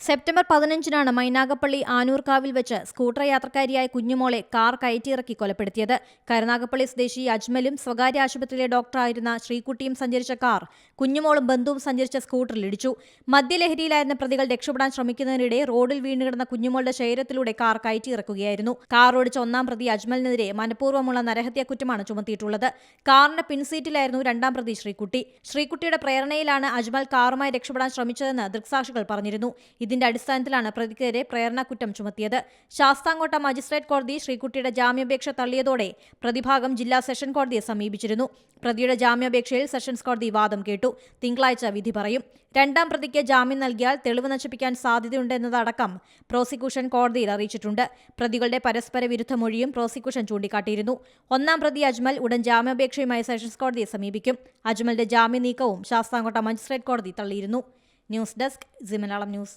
September പതിനഞ്ചിനാണ് മൈനാഗപ്പള്ളി ആനൂർക്കാവിൽ വെച്ച് scooter യാത്രക്കാരിയായ കുഞ്ഞുമോളെ car കയറ്റിയിറക്കി കൊലപ്പെടുത്തിയത്. കരുനാഗപ്പള്ളി സ്വദേശി അജ്മലും സ്വകാര്യ ആശുപത്രിയിലെ ഡോക്ടറായിരുന്ന ശ്രീകുട്ടിയും സഞ്ചരിച്ച കാർ കുഞ്ഞുമോളും ബന്ധുവും സഞ്ചരിച്ച സ്കൂട്ടറിൽ ഇടിച്ചു. മദ്യലഹരിയിലായിരുന്ന പ്രതികൾ രക്ഷപ്പെടാൻ ശ്രമിക്കുന്നതിനിടെ റോഡിൽ വീണുകിടന്ന കുഞ്ഞുമോളുടെ ശരീരത്തിലൂടെ കാർ കയറ്റിയിറക്കുകയായിരുന്നു. കാർ ഓടിച്ച ഒന്നാം പ്രതി അജ്മലിനെതിരെ മനഃപൂർവമുള്ള നരഹത്യാ കുറ്റമാണ് ചുമത്തിയിട്ടുള്ളത്. കാറിന്റെ പിൻസീറ്റിലായിരുന്നു രണ്ടാം പ്രതി ശ്രീകുട്ടി. ശ്രീകുട്ടിയുടെ പ്രേരണയിലാണ് അജ്മൽ കാറുമായി രക്ഷപ്പെടാൻ ശ്രമിച്ചതെന്ന് ദൃക്സാക്ഷികൾ പറഞ്ഞിരുന്നു. ഇതിന്റെ അടിസ്ഥാനത്തിലാണ് പ്രതിക്കെതിരെ പ്രേരണക്കുറ്റം ചുമത്തിയത്. ശാസ്താംകോട്ട മജിസ്ട്രേറ്റ് കോടതി ശ്രീകുട്ടിയുടെ ജാമ്യാപേക്ഷ തള്ളിയതോടെ പ്രതിഭാഗം ജില്ലാ സെഷൻ കോടതിയെ സമീപിച്ചിരുന്നു. പ്രതിയുടെ ജാമ്യാപേക്ഷയിൽ സെഷൻസ് കോടതി വാദം കേട്ടു. തിങ്കളാഴ്ച വിധി പറയും. രണ്ടാം പ്രതിക്ക് ജാമ്യം നൽകിയാൽ തെളിവ് നശിപ്പിക്കാൻ സാധ്യതയുണ്ടെന്നതടക്കം പ്രോസിക്യൂഷൻ കോടതിയിൽ അറിയിച്ചിട്ടുണ്ട്. പ്രതികളുടെ പരസ്പര വിരുദ്ധ മൊഴിയും പ്രോസിക്യൂഷൻ ചൂണ്ടിക്കാട്ടിയിരുന്നു. ഒന്നാം പ്രതി അജ്മൽ ഉടൻ ജാമ്യാപേക്ഷയുമായി സെഷൻസ് കോടതിയെ സമീപിക്കും. അജ്മലിന്റെ ജാമ്യ നീക്കവും ശാസ്താംകോട്ട മജിസ്ട്രേറ്റ് കോടതി തള്ളിയിരുന്നു. News desk Zee Malayalam news.